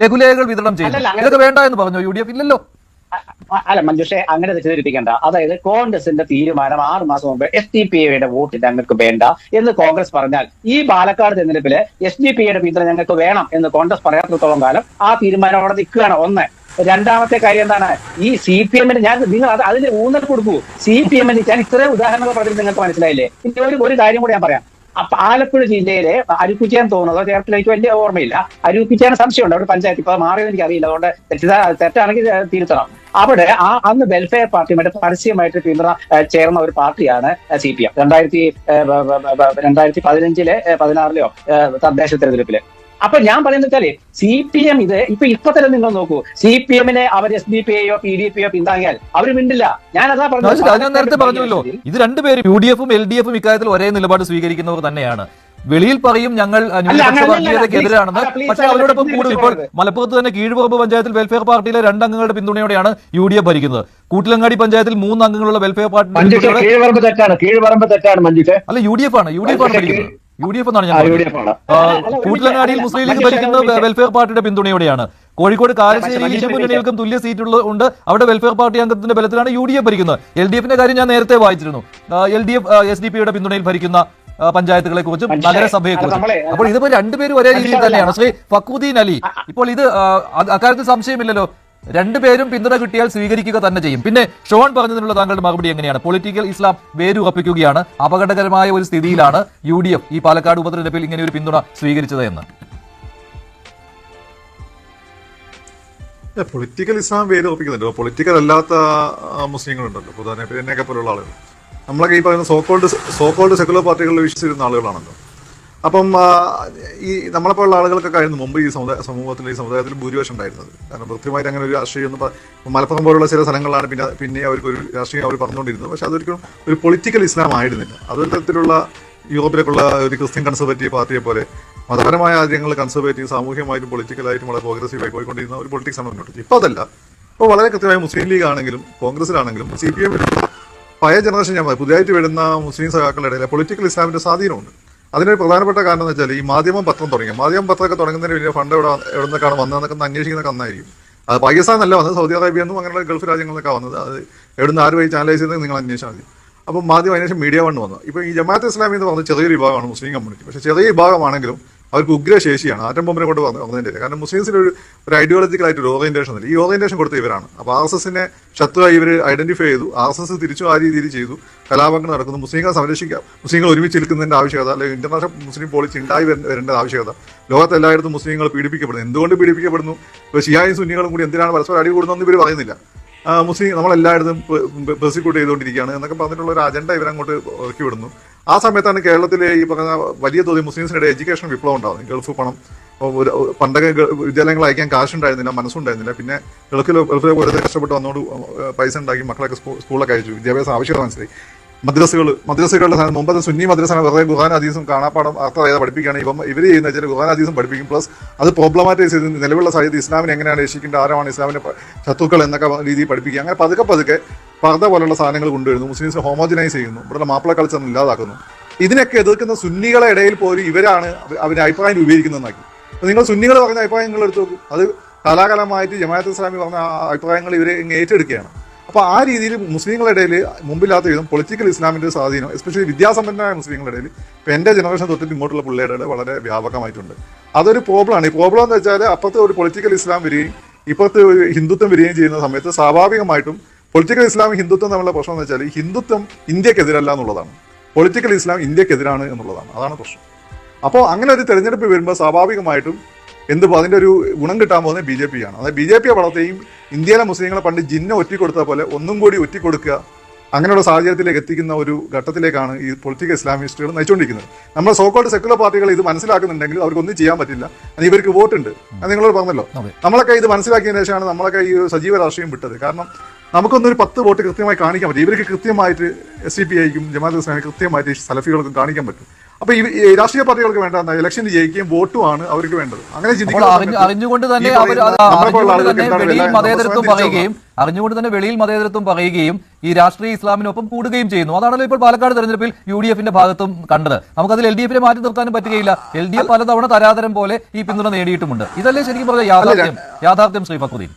ലഘുലേഖകൾ വിതരണം ചെയ്യുന്നു ഇതൊക്കെ വേണ്ട എന്ന് പറഞ്ഞു? യു ഡി എഫ് ഇല്ലല്ലോ അല്ല മഞ്ജുഷെ അങ്ങനെ തെറ്റിദ്ധരിപ്പിക്കേണ്ട. അതായത് കോൺഗ്രസിന്റെ തീരുമാനം ആറ് മാസം മുമ്പ് എസ് ഡി പി ഐയുടെ വോട്ട് ഞങ്ങൾക്ക് വേണ്ട എന്ന് കോൺഗ്രസ് പറഞ്ഞാൽ ഈ പാലക്കാട് തെരഞ്ഞെടുപ്പിൽ എസ് ഡി പി ഐയുടെ പിന്തുണ ഞങ്ങൾക്ക് വേണം എന്ന് കോൺഗ്രസ് പറയാത്തിടത്തോളം കാലം ആ തീരുമാനം അവിടെ നിൽക്കുകയാണ്. ഒന്ന്. രണ്ടാമത്തെ കാര്യം എന്താണ്? ഈ സി പി എമ്മിന് ഞാൻ നിങ്ങൾ അത് അതിന് ഊന്നൽ കൊടുക്കൂ. സി പി എമ്മിന് ഞാൻ ഇത്രയും ഉദാഹരണങ്ങൾ പറഞ്ഞിട്ട് നിങ്ങൾക്ക് മനസ്സിലായില്ലേ? ഇനി ഒരു ഒരു കാര്യം കൂടി ഞാൻ പറയാം. ആലപ്പുഴ ജില്ലയിലെ അരുക്കുച്ചാൻ തോന്നുന്നതോ എനിക്ക് വലിയ ഓർമ്മയില്ല. അരുക്കുച്ചാൻ സംശയമുണ്ട്. അവിടെ പഞ്ചായത്ത് ഇപ്പൊ എനിക്ക് അറിയില്ല. അതുകൊണ്ട് തെറ്റിദ്ധാ തെറ്റാണെങ്കിൽ തിരുത്തണം. അവിടെ ആ അന്ന് വെൽഫെയർ പാർട്ടിയുമായിട്ട് പരസ്യമായിട്ട് പിന്തുണ ചേർന്ന ഒരു പാർട്ടിയാണ് സി പി എം. രണ്ടായിരത്തി രണ്ടായിരത്തി പതിനഞ്ചിലെ പതിനാറിലെയോ തദ്ദേശ തെരഞ്ഞെടുപ്പിൽ. അപ്പൊ ഞാൻ പറയുന്നത് വെച്ചാൽ സി പി എം ഇത് ഇപ്പൊ ഇപ്പൊ തന്നെ നിങ്ങൾ നോക്കൂ. സി പി എമ്മിനെ അവർ എസ് ഡി പി ഐയോ പി ഡി പി യോ പിന്താങ്ങിയാൽ അവർ മിണ്ടില്ല. ഞാൻ അതാ പറഞ്ഞു ഞാൻ നേരത്തെ പറഞ്ഞല്ലോ. ഇത് രണ്ടുപേരും യു ഡി എഫും എൽ ഡി എഫും ഇക്കാര്യത്തിൽ ഒരേ നിലപാട് സ്വീകരിക്കുന്നവർ തന്നെയാണ്. വെളിയിൽ പറയും ഞങ്ങൾ എതിരാണെന്ന്. പക്ഷേ അവരോടൊപ്പം കൂടുതൽ കൂടും. ഇപ്പോൾ മലപ്പുറത്ത് തന്നെ കീഴ്പുറമ്പ് പഞ്ചായത്തിൽ വെൽഫെയർ പാർട്ടിയിലെ രണ്ടംഗങ്ങളുടെ പിന്തുണയോടെയാണ് യു ഡി എഫ് ഭരിക്കുന്നത്. കൂട്ടിലങ്ങാടി പഞ്ചായത്തിൽ മൂന്ന് അംഗങ്ങളുള്ള വെൽഫെയർ പാർട്ടി അല്ല യു ഡി എഫ് ആണ് യു ഡി എഫ് ആണ് ഭരിക്കുന്നത്. യു ഡി എഫ് എന്നാണ് ഞാൻ കൂട്ടിലങ്ങാടിയിൽ മുസ്ലിം ലീഗ് മിനിറ്റ്. വെൽഫെയർ പാർട്ടിയുടെ പിന്തുണയോടെയാണ്. കോഴിക്കോട് കാരശ്ശേരിയിൽ മഞ്ജുഷ, ഇരു മുന്നണികൾക്കും തുല്യ സീറ്റുള്ള ഉണ്ട്. അവിടെ വെൽഫെയർ പാർട്ടി അംഗത്തിന്റെ ബലത്തിലാണ് യു ഡി എഫ് ഭരിക്കുന്നത്. എൽ ഡി എഫിന്റെ കാര്യം ഞാൻ നേരത്തെ വായിച്ചിരുന്നു. L D F S D പിയുടെ പിന്തുണയിൽ ഭരിക്കുന്ന പഞ്ചായത്തുകളെ കുറിച്ചും നഗരസഭയെ കുറിച്ചും. അപ്പോൾ ഇതിപ്പോ രണ്ടുപേരും ഒരേ രീതിയിൽ തന്നെയാണ്. ശ്രീ ഫക്രുദ്ദീൻ അലി. ഇപ്പോൾ ഇത് അക്കാര്യത്തിൽ സംശയമില്ലല്ലോ. രണ്ടുപേരും പിന്തുണ കിട്ടിയാൽ സ്വീകരിക്കുക തന്നെ ചെയ്യും. പിന്നെ ഷോൺ പറഞ്ഞതിനുള്ള താങ്കളുടെ മറുപടി എങ്ങനെയാണ്? പൊളിറ്റിക്കൽ ഇസ്ലാം വേരുറപ്പിക്കുകയാണ്. അപകടകരമായ ഒരു സ്ഥിതിയിലാണ് യു ഡി എഫ് ഈ പാലക്കാട് ഉപതെരഞ്ഞെടുപ്പിൽ ഇങ്ങനെ ഒരു പിന്തുണ സ്വീകരിച്ചത് എന്ന് പൊളിറ്റിക്കൽ ഇസ്ലാം പേര് ഉറപ്പിക്കുന്നുണ്ട് പൊളിറ്റിക്കൽ അല്ലാത്ത മുസ്ലിങ്ങളുണ്ടല്ലോ. പ്രധാന എന്നെയൊക്കെ പോലുള്ള ആളുകൾ. നമ്മളൊക്കെ ഈ പറയുന്ന സോക്കോൾഡ് സോക്കോൾഡ് സെക്കുലർ പാർട്ടികളിൽ വിശ്വസിക്കുന്ന ആളുകളാണല്ലോ. അപ്പം ഈ നമ്മളെപ്പോലുള്ള ആളുകൾക്കൊക്കെ ആയിരുന്നു മുമ്പ് ഈ സമുദായ സമൂഹത്തിൽ ഈ സമുദായത്തിൽ ഭൂരിപക്ഷം ഉണ്ടായിരുന്നത്. കാരണം കൃത്യമായിട്ട് അങ്ങനെ ഒരു രാഷ്ട്രീയം ഒന്നും മലപ്പുറം പോലുള്ള ചില സ്ഥലങ്ങളിലാണ് പിന്നെ പിന്നെ അവർക്ക് ഒരു രാഷ്ട്രീയം അവർ പറഞ്ഞുകൊണ്ടിരുന്നത്. പക്ഷെ അതൊരിക്കലും ഒരു പൊളിറ്റിക്കൽ ഇസ്ലാം ആയിരുന്നില്ല. അതൊരു തരത്തിലുള്ള യൂറോപ്പിലേക്കുള്ള ഒരു ക്രിസ്ത്യൻ കൺസർവേറ്റീവ് പാർട്ടിയെ പോലെ മതപരമായ ആദ്യങ്ങൾ കൺസർവേറ്റീവ് സാമൂഹികമായിട്ടും പൊളിറ്റിക്കലായിട്ടും വളരെ പ്രോഗ്രസീവായി പോയിക്കൊണ്ടിരുന്ന ഒരു പൊളിറ്റിക്സ് ആണ് മുന്നോട്ട് ഇപ്പോൾ അതല്ല. ഇപ്പോൾ വളരെ കൃത്യമായി മുസ്ലിം ലീഗ് ആണെങ്കിലും കോൺഗ്രസിലാണെങ്കിലും സി പി എമ്മിലുള്ള പഴയ ജനറേഷൻ ഞാൻ പുതിയതായിട്ട് വരുന്ന മുസ്ലിം സഖാക്കളുടെ ഇടയിൽ പൊളിറ്റിക്കൽ ഇസ്ലാമിന്റെ സ്വാധീനമുണ്ട്. അതിനൊരു പ്രധാനപ്പെട്ട കാരണം എന്ന് വെച്ചാൽ ഈ മാധ്യമം പത്രം തുടങ്ങി. മാധ്യമം പത്രമൊക്കെ തുടങ്ങുന്നതിന് വലിയ ഫണ്ട് എവിടെ എവിടെ നിന്നൊക്കെയാണ് വന്നതെന്നൊക്കെ ഒന്ന് അന്വേഷിക്കുന്നതൊക്കെ നന്നായിരിക്കും. അത് പാകിസ്ഥാനല്ല വന്നത് സൗദി അറേബ്യ എന്നും അങ്ങനെയുള്ള ഗൾഫ് രാജ്യങ്ങളൊക്കെ വന്നത്. അത് എവിടുന്ന് ആര് വഴി ചാനലൈസ് ചെയ്ത് നിങ്ങൾ അന്വേഷിച്ചാൽ മതി. അപ്പം മാധ്യമം അതിനുശേഷം മീഡിയ വൺ വന്നു. ഇപ്പോൾ ഈ ജമാഅത്ത് ഇസ്ലാമി എന്ന് പറഞ്ഞ ചെറിയൊരു വിഭാഗമാണ് മുസ്ലിം കമ്മ്യൂണിറ്റി. പക്ഷേ ചെറിയ വിഭാഗമാണെങ്കിലും അവർക്ക് ഉഗ്രശേഷിയാണ്. ആറ്റം ബോംബിനെ കൊണ്ട് വന്നു വന്നതിന്റെ കാരണം മുസ്ലിംസിന് ഒരു ഒരു ഐഡിയോളജിക്കൽ ആയിട്ട് ഒരു ഓറിയന്റേഷൻ ഉണ്ട് ഈ ഓറിയന്റേഷൻ കൊടുത്ത ഇവരാണ്. അപ്പോൾ ആർ എസ് എസിനെ ശത്രുവായി ഇവർ ഐഡന്റിഫൈ ചെയ്തു. ആർ എസ് എസ് തിരിച്ചു ആ രീതിയിൽ ചെയ്തു. കലാപങ്ങൾ നടക്കുന്നു. മുസ്ലിങ്ങളെ സംരക്ഷിക്കാം. മുസ്ലിങ്ങൾ ഒരുമിച്ച് നിൽക്കുന്നതിന്റെ ആവശ്യകത അല്ലെങ്കിൽ ഇന്റർനാഷണൽ മുസ്ലിം പോളിസി ഉണ്ടായി വരേണ്ട ആവശ്യകത. ലോകത്ത് എല്ലായിടത്തും മുസ്ലിങ്ങൾ പീഡിപ്പിക്കപ്പെടുന്നു. എന്തുകൊണ്ട് പീഡിപ്പിക്കപ്പെടുന്നു? ഇപ്പോൾ ഷിയായും സുന്നികളും കൂടി എന്തിനാണ് പരസ്പരം അടി കൂടുന്നതെന്ന് ഇവർ പറയുന്നില്ല. മുസ്ലിം നമ്മളെല്ലായിടത്തും പ്രോസിക്യൂട്ട് ചെയ്തുകൊണ്ടിരിക്കുകയാണ് എന്നൊക്കെ പറഞ്ഞിട്ടുള്ള ഒരു അജണ്ട ഇവരങ്ങോട്ട് ഇറക്കി വിടുന്നു. ആ സമയത്താണ് കേരളത്തിലെ ഈ പറഞ്ഞ വലിയ തോതിൽ മുസ്ലിംസിനിടെ എഡ്യൂക്കേഷൻ വിപ്ലവം ഉണ്ടാകുന്നത് ഗൾഫ് പണം പണ്ടൊക്കെ വിദ്യാലയങ്ങൾ അയക്കാൻ കാശുണ്ടായിരുന്നില്ല മനസ്സുണ്ടായിരുന്നില്ല. പിന്നെ ഗൾഫിൽ ഗൾഫിലെ വെറുതെ കഷ്ടപ്പെട്ട് വന്നോട് പൈസ ഉണ്ടാക്കി മക്കളൊക്കെ സ്കൂളിലൊക്കെ അയച്ചു. വിദ്യാഭ്യാസം ആവശ്യകത മനസ്സിലായി. മദ്രസകൾ മദ്രസകളുടെ സാധനം മുമ്പത്തെ സുന്നി മദ്രസ വെറുതെ ഖുഹാൻ ഹദീസും കാണാപ്പാടം അർത്ഥം അറിയാതെ പഠിപ്പിക്കുകയാണ്. ഇപ്പം ഇവർ ചെയ്യുന്ന വെച്ചാൽ ഖുഹാൻ ഹദീസും പഠിപ്പിക്കും. പ്ലസ് അത് പ്രോബ്ലമാറ്റൈസ് ചെയ്ത് നിലവിലുള്ള സാഹചര്യത്തിൽ ഇസ്ലാമിനെ എങ്ങനെയാണ് രക്ഷിക്കേണ്ട ആരാണ് ഇസ്ലാമിന്റെ ശത്രുക്കൾ എന്നൊക്കെ രീതിയിൽ പഠിപ്പിക്കുക. അങ്ങനെ പതുക്കെ പതുക്കെ പർദ്ദ പോലുള്ള സാധനങ്ങൾ കൊണ്ടുവരുന്നു. മുസ്ലിംസ് ഹോമോജനൈസ് ചെയ്യുന്നു. ഇവിടെയുള്ള മാപ്പിള കൾച്ചർ ഇല്ലാതാക്കുന്നു. ഇതിനൊക്കെ എതിർക്കുന്ന സുന്നികളെ ഇടയിൽ പോലും ഇവരാണ് അവ- അവരുടെ അഭിപ്രായം രൂപീകരിക്കുന്നതെന്നാക്കി. അപ്പോൾ നിങ്ങൾ സുന്നികൾ പറഞ്ഞ അഭിപ്രായം നിങ്ങൾ എടുത്തു നോക്കും. അത് കാലാകാലമായിട്ട് ജമാഅത്ത് ഇസ്ലാമി പറഞ്ഞ അഭിപ്രായങ്ങൾ ഇവരെ ഏറ്റെടുക്കുകയാണ്. അപ്പോൾ ആ രീതിയിൽ മുസ്ലിങ്ങളുടെ ഇടയിൽ മുമ്പില്ലാത്ത വിധം പൊളിറ്റിക്കൽ ഇസ്ലാമിന്റെ സ്വാധീനം എസ്പെഷ്യലി വിദ്യാസമ്പന്നരായ മുസ്ലിങ്ങളുടെ ഇടയിൽ ഇപ്പം എന്റെ ജനറേഷൻ തൊട്ടിട്ട് ഇങ്ങോട്ടുള്ള പിള്ളേരുടെ ഇടയിൽ വളരെ വ്യാപകമായിട്ടുണ്ട്. അതൊരു പ്രോബ്ലമാണ് ഈ പ്രോബ്ലം എന്ന് വെച്ചാൽ അപ്പുറത്തെ ഒരു പൊളിറ്റിക്കൽ ഇസ്ലാം വരികയും ഇപ്പുറത്തെ ഒരു ഹിന്ദുത്വം വരികയും ചെയ്യുന്ന സമയത്ത് സ്വാഭാവികമായിട്ടും പൊളിറ്റിക്കൽ ഇസ്ലാം ഹിന്ദുത്വം തമ്മിലുള്ള പ്രശ്നം എന്ന് വെച്ചാൽ ഹിന്ദുത്വം ഇന്ത്യക്കെതിരല്ല എന്നുള്ളതാണ്. പൊളിറ്റിക്കൽ ഇസ്ലാം ഇന്ത്യക്കെതിരാണ് എന്നുള്ളതാണ്. അതാണ് പ്രശ്നം. അപ്പോൾ അങ്ങനെ ഒരു തെരഞ്ഞെടുപ്പ് വരുമ്പോൾ സ്വാഭാവികമായിട്ടും എന്ത് അതിന്റെ ഒരു ഗുണം കിട്ടാൻ പോകുന്നത് ബി ജെ പി ആണ് അതായത് ബി ജെ പിയെ വളർത്തുകയും ഇന്ത്യയിലെ മുസ്ലിങ്ങളെ പണ്ട് ജിന്ന ഒറ്റിക്കൊടുത്ത പോലെ ഒന്നും കൂടി ഒറ്റിക്കൊടുക്കുക അങ്ങനെയുള്ള സാഹചര്യത്തിലേക്ക് എത്തിക്കുന്ന ഒരു ഘട്ടത്തിലേക്കാണ് ഈ പൊളിറ്റിക്കൽ ഇസ്ലാമിസ്റ്റുകൾ നയിച്ചുകൊണ്ടിരിക്കുന്നത്. നമ്മുടെ സോക്കോൾഡ് സെക്കുലർ പാർട്ടികൾ ഇത് മനസ്സിലാക്കുന്നുണ്ടെങ്കിൽ അവർക്ക് ഒന്നും ചെയ്യാൻ പറ്റില്ല. അത് ഇവർക്ക് വോട്ടുണ്ട്. അത് നിങ്ങളോട് പറഞ്ഞല്ലോ. നമ്മളൊക്കെ ഇത് മനസ്സിലാക്കിയതിനു ശേഷമാണ് നമ്മളൊക്കെ ഈ ഒരു സജീവ രാഷ്ട്രീയം വിട്ടത്. കാരണം നമുക്കൊന്നും ഒരു പത്ത് വോട്ട് കൃത്യമായി കാണിക്കാൻ പറ്റും ഇവർക്ക് കൃത്യമായിട്ട് എസ് സി പി ഐക്കും ജമാഅത്ത് ഇസ്ലാമിക്കും കൃത്യമായിട്ട് സലഫികൾക്കും കാണിക്കാൻ പറ്റും. അപ്പൊ ഈ രാഷ്ട്രീയ പാർട്ടികൾക്ക് വേണ്ട ഇലക്ഷൻ ജയിക്കുകയും വോട്ടുമാണ് അവർക്ക് വേണ്ടത്. അങ്ങനെ സമയത്ത് അറിഞ്ഞുകൊണ്ട് തന്നെ അറിഞ്ഞുകൊണ്ട് വെളിയിൽ മതേതരത്വം പറയുകയും അറിഞ്ഞുകൊണ്ട് തന്നെ വെളിയിൽ മതേതരത്വം പറയുകയും ഈ രാഷ്ട്രീയ ഇസ്ലാമിനൊപ്പം കൂടുകയും ചെയ്യുന്നു. അതാണല്ലോ ഇപ്പോൾ പാലക്കാട് തെരഞ്ഞെടുപ്പിൽ യു ഡി എഫിന്റെ ഭാഗത്തും കണ്ടത്. നമുക്കതിൽ എൽ ഡി എഫിനെ മാറ്റി നിർത്താനും പറ്റുകയില്ല. എൽ ഡി എഫ് പലതവണ തരാതരം പോലെ ഈ പിന്തുണ നേടിയിട്ടുമുണ്ട്. ഇതല്ലേ ശരിക്കും പറഞ്ഞ യാഥാർത്ഥ്യം? യാഥാർത്ഥ്യം ശ്രീ ഫക്രുദ്ദീൻ.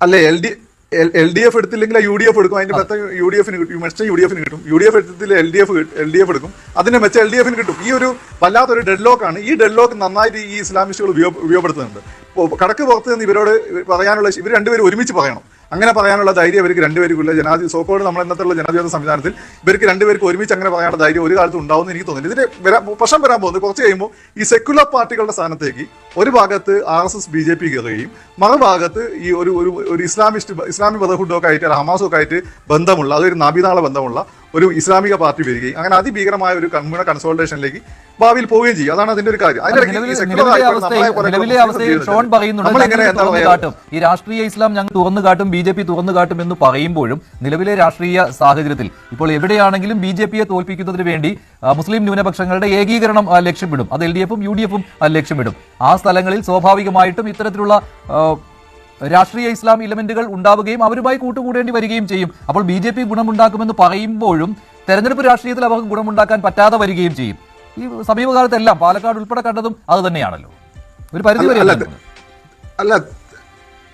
അല്ലെ L D L D F എടുത്തില്ലെങ്കിൽ U D F എടുക്കും. അതിന്റെ മെച്ച യു ഡി എഫിന് കിട്ടും. മെച്ച യു ഡി എഫിന് കിട്ടും. യു ഡി എഫ് എടുത്തില്ല L D F L D F എടുക്കും. അതിന്റെ മെച്ച എൽ ഡി എഫിന് കിട്ടും. ഈ ഒരു വല്ലാത്തൊരു ഡെഡ് ലോക്കാണ് ഈ ഡെഡ് ലോക്ക് നന്നായിട്ട് ഈ ഇസ്ലാമിസ്റ്റുകൾ ഉപയോഗപ്പെടുത്തുന്നുണ്ട്. കടക്ക് പുറത്ത് നിന്ന് ഇവരോട് പറയാനുള്ള ഇവർ രണ്ടുപേരും ഒരുമിച്ച് പറയണം. അങ്ങനെ പറയാനുള്ള ധൈര്യം ഇവർക്ക് രണ്ടുപേർക്കുമില്ല. ജനാധി സോക്കോട് നമ്മൾ ഇന്നത്തുള്ള ജനാധിപത്യ സംവിധാനത്തിൽ ഇവർക്ക് രണ്ടുപേർക്ക് ഒരുമിച്ച് അങ്ങനെ പറയാനുള്ള ധൈര്യം ഒരു കാലത്ത് ഉണ്ടാവുമെന്ന് എനിക്ക് തോന്നുന്നില്ല. ഇതിന് വരാ- പ്രശ്നം വരാൻ പോകുന്നത് കുറച്ച് കഴിയുമ്പോൾ ഈ സെക്യുലർ പാർട്ടികളുടെ സ്ഥാനത്തേക്ക് ഒരു ഭാഗത്ത് R S S B J P കയറുകയും മറുഭാഗത്ത് ഈ ഒരു ഒരു ഇസ്ലാമിസ്റ്റ് ഇസ്ലാമിക് ബ്രദർഹുഡൊക്കെ ആയിട്ട് ഹമാസൊക്കെ ആയിട്ട് ബന്ധമുള്ള അതൊരു നബിനാളെ ബന്ധമുള്ള ഒരു ഇസ്ലാമിക പാർട്ടി വരികയും അങ്ങനെ അതിഭീകരമായ ഒരു കമ്മ്യൂണൽ കൺസോൾട്ടേഷനിലേക്ക് ഭാവിയിൽ പോവുകയും ചെയ്യും. അതാണ് അതിന്റെ ഒരു കാര്യം. ഈ രാഷ്ട്രീയ ഇസ്ലാം ഞങ്ങൾ തുറന്നു കാട്ടും ബി ജെ പി തുറന്നു കാട്ടും എന്ന് പറയുമ്പോഴും നിലവിലെ രാഷ്ട്രീയ സാഹചര്യത്തിൽ ഇപ്പോൾ എവിടെയാണെങ്കിലും ബി ജെ പിയെ തോൽപ്പിക്കുന്നതിന് വേണ്ടി മുസ്ലിം ന്യൂനപക്ഷങ്ങളുടെ ഏകീകരണം ലക്ഷ്യമിടും. അത് എൽ ഡി എഫും യു ഡി എഫും ലക്ഷ്യമിടും. ആ സ്ഥലങ്ങളിൽ സ്വാഭാവികമായിട്ടും ഇത്തരത്തിലുള്ള രാഷ്ട്രീയ ഇസ്ലാം ഇലമെന്റുകൾ ഉണ്ടാവുകയും അവരുമായി കൂട്ടുകൂടേണ്ടി വരികയും ചെയ്യും. അപ്പോൾ ബി ജെ പി ഗുണമുണ്ടാക്കുമെന്ന് പറയുമ്പോഴും തെരഞ്ഞെടുപ്പ് രാഷ്ട്രീയത്തിൽ അവർക്ക് ഗുണമുണ്ടാക്കാൻ പറ്റാതെ വരികയും ചെയ്യും. ഈ സമീപകാലത്തെല്ലാം പാലക്കാട് ഉൾപ്പെടെ കണ്ടതും അത് തന്നെയാണല്ലോ. ഒരു പരിധി വരെ അല്ല,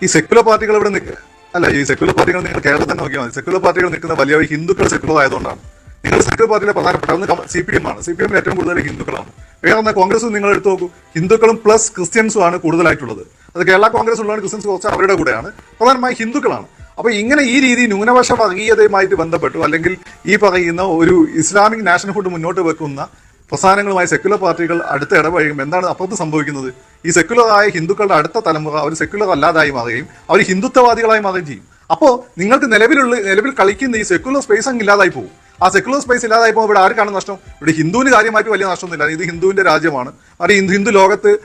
ഈ സെക്യുലർ പാർട്ടികൾ ഇവിടെ നിൽക്കുക അല്ല ഈ സെക്യുലർ പാർട്ടികൾ നിങ്ങൾ കേരളത്തിൽ തന്നെ നോക്കിയാൽ മതി. സെക്യുലർ പാർട്ടികൾ നിൽക്കുന്ന വലിയ ഹിന്ദുക്കൾ സെക്യുലർ ആയതുകൊണ്ടാണ്. നിങ്ങൾ സെക്യുലർ പാർട്ടിയിലെ പ്രധാനപ്പെട്ട ഒന്ന് സി പി എം ആണ് സി പി എമ്മിൽ ഏറ്റവും കൂടുതൽ ഹിന്ദുക്കളാണ്. വേറെ കോൺഗ്രസ് നിങ്ങൾ എടുത്തു നോക്കൂ. ഹിന്ദുക്കളും പ്ലസ് ക്രിസ്ത്യൻസും ആണ് കൂടുതലായിട്ടുള്ളത്. അത് കേരള കോൺഗ്രസ് ഉള്ളതാണ് ക്രിസ്ത്യൻസ് കുറച്ച് അവരുടെ കൂടെയാണ്. പ്രധാനമായും ഹിന്ദുക്കളാണ്. അപ്പോൾ ഇങ്ങനെ ഈ രീതി ന്യൂനപക്ഷ വർഗീയതയുമായിട്ട് ബന്ധപ്പെട്ടു അല്ലെങ്കിൽ ഈ പറയുന്ന ഒരു ഇസ്ലാമിക് നാഷണൽഹുഡ് മുന്നോട്ട് വെക്കുന്ന പ്രസ്ഥാനങ്ങളുമായി സെക്യുലർ പാർട്ടികൾ അടുത്ത ഇടപഴകും. എന്താണ് അപ്പുറത്ത് സംഭവിക്കുന്നത്? ഈ സെക്യുലറായ ഹിന്ദുക്കളുടെ അടുത്ത തലമുറ അവർ സെക്യുലർ അല്ലാതായി മാറുകയും അവർ ഹിന്ദുത്വവാദികളായി മാറുകയും ചെയ്യും. അപ്പോൾ നിങ്ങൾക്ക് നിലവിലുള്ള നിലവിൽ കളിക്കുന്ന ഈ സെക്യുലർ സ്പേസ് അങ്ങ് ഇല്ലാതായി പോകും. ആ സെക്യുലർ സ്പേസ് ഇല്ലാതായി പോകുമ്പോൾ ഇവിടെ ആർക്കാണ് നഷ്ടം? ഇവിടെ ഹിന്ദുവിന് കാര്യമായിട്ട് വലിയ നഷ്ടമൊന്നുമില്ല. ഇത് ഹിന്ദുവിന്റെ രാജ്യമാണ്. അത് ഹിന്ദു ലോകത്ത്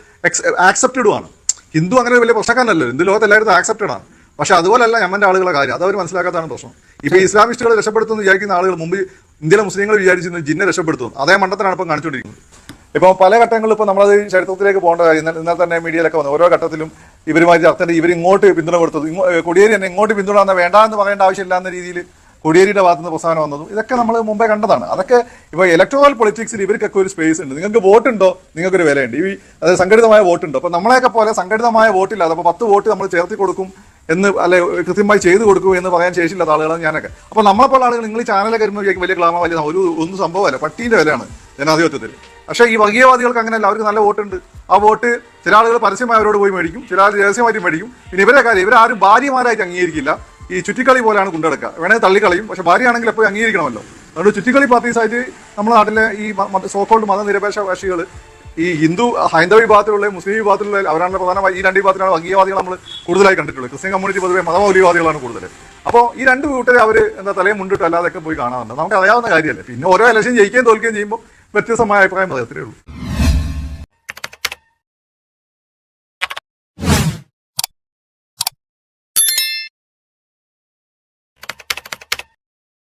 ആക്സെപ്റ്റഡും ആണ് ഹിന്ദു അങ്ങനെ വലിയ പ്രശ്നക്കാരനല്ലോ ഹിന്ദു ലോകത്ത് എല്ലായിടത്തും ആക്സെപ്റ്റഡ് ആണ് പക്ഷെ അതുപോലല്ല എമ്മന്റെ ആളുകളെ കാര്യം. അത് അവർ മനസ്സിലാക്കാത്തതാണ് പ്രശ്നം. ഇപ്പൊ ഇസ്ലാമിസ്റ്റുകൾ രക്ഷപ്പെടുത്തുമെന്ന് വിചാരിക്കുന്ന ആളുകൾ മുമ്പ് ഇന്ത്യയിലെ മുസ്ലിങ്ങൾ വിചാരിച്ചിരുന്നു ജിന്നെ രക്ഷപ്പെടുത്തും അതേ മണ്ഡലത്തിലാണ് ഇപ്പം കാണിച്ചുകൊണ്ടിരിക്കുന്നത്. ഇപ്പൊ പല ഘട്ടങ്ങളിലും ഇപ്പോൾ നമ്മളത് ചരിത്രത്തിലേക്ക് പോകേണ്ട കാര്യം ഇന്നലെ തന്നെ മീഡിയയിലൊക്കെ വന്നു. ഓരോ ഘട്ടത്തിലും ഇവരുമായി ചർച്ച ഇവർ ഇങ്ങോട്ട് പിന്തുണ കൊടുത്തത് കൊടിയേരി തന്നെ ഇങ്ങോട്ട് പിന്തുണ വേണ്ട എന്ന് പറയേണ്ട ആവശ്യമില്ല എന്ന രീതിയിൽ കോടിയേരിയുടെ ഭാഗത്ത് നിന്ന് പ്രസ്ഥാനം വന്നതും ഇതൊക്കെ നമ്മൾ മുമ്പേ കണ്ടതാണ്. അതൊക്കെ ഇപ്പൊ ഇലക്ട്രോറൽ പൊളിറ്റിക്സിൽ ഇവർക്കൊക്കെ ഒരു സ്പേസ് ഉണ്ട്. നിങ്ങൾക്ക് വോട്ട് വോട്ടുണ്ടോ? നിങ്ങൾക്കൊരു വിലയുണ്ട്. ഈ അതായത് സംഘടിതമായ വോട്ടുണ്ടോ? അപ്പോൾ നമ്മളെയൊക്കെ പോലെ സംഘടിതമായ വോട്ടില്ല അപ്പോൾ പത്ത് വോട്ട് നമ്മൾ ചേർത്തി കൊടുക്കും എന്ന് അല്ലെ കൃത്യമായി ചെയ്തു കൊടുക്കും എന്ന് പറയാൻ ശേഷിയില്ലാത്ത ആളുകളാണ് ഞാനൊക്കെ. അപ്പൊ നമ്മളെപ്പോലുള്ള ആളുകൾ നിങ്ങൾ ഈ ചാനലൊക്കെ വരുമ്പോൾ വിചാരിക്കും വലിയ ക്ലാമ വലിയ ഒരു ഒന്നും സംഭവമല്ല. പട്ടീന്റെ വിലയാണ് ജനാധിപത്യത്തിൽ. പക്ഷേ ഈ വർഗീയവാദികൾക്ക് അങ്ങനെയല്ല. അവർക്ക് നല്ല വോട്ടുണ്ട്. ആ വോട്ട് ചില ആളുകൾ പരസ്യമായി അവരോട് പോയി മേടിക്കും. ചില ആൾ രഹസ്യമായിട്ട് മേടിക്കും. പിന്നെ ഇവരെ കാര്യം ഇവരാരും ഭാര്യമാരായിട്ട് അംഗീകരിക്കില്ല. ഈ ചുറ്റിക്കളി പോലെയാണ് കൊണ്ടെടുക്കുക വേണേൽ തള്ളിക്കളയും. പക്ഷെ ഭാര്യയാണെങ്കിൽ എപ്പോഴും അംഗീകരിക്കണമല്ലോ. അതുകൊണ്ട് ചുറ്റിക്കളി പാർട്ടീസായിട്ട് നമ്മുടെ നാട്ടിലെ ഈ സോക്കോൾഡ് മതനിരപേക്ഷ കക്ഷികൾ ഈ ഹിന്ദു ഹൈന്ദവ വിഭാഗത്തിലുള്ള മുസ്ലിം വിഭാഗത്തിലുള്ള അവരാണ് പ്രധാനമായി ഈ രണ്ട് വിഭാഗത്തിലാണ് വർഗീയവാദികൾ നമ്മൾ കൂടുതലായി കണ്ടിട്ടുള്ളത്. ക്രിസ്ത്യൻ കമ്മ്യൂണിറ്റി പൊതുവെ മതമൗലികവാദികളാണ് കൂടുതൽ അപ്പോൾ ഈ രണ്ട് കൂട്ടരെ അവർ എന്താ തലയും മുണ്ടിട്ട് അല്ലാതെയൊക്കെ പോയി കാണാറുണ്ട്. നമുക്ക് അറിയാവുന്ന കാര്യമല്ലേ. പിന്നെ ഓരോ ഇലക്ഷൻ ജയിക്കുകയും തോൽക്കുകയും ചെയ്യുമ്പോൾ വ്യത്യസ്തമായ അഭിപ്രായം അതേ ഉള്ളൂ.